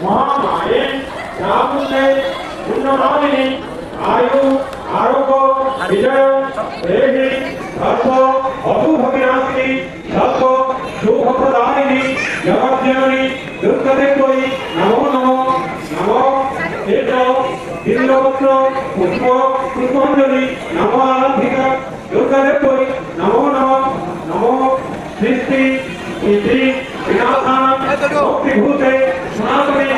Muhammadin, Nabi, Nabi, Nabi, आयु, आरोग्य, विजय देवी अर्थ अशुभ विनाशी सर्व शुभ प्रदायिनी जगज्जननी दुर्गदेवी नमो नमो नमो, तेज बिल्वपत्र पुष्प पुष्पांजलि नमो आराधिका दुर्गदेवी नमो नमो नमो, सृष्टि सिद्धि विनाशान, भक्तिभूते सनातनी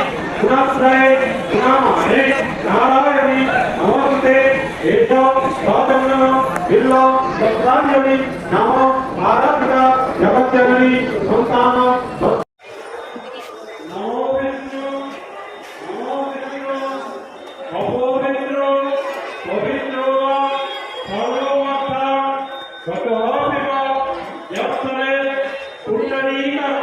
गुणाश्रय गुणामहे नारायणी नमो ఏషో స్వాతంత్రం ఇల్లో భక్తాంజలి నమో ఆరాధిక జగత్జనని సంతాన Thank you.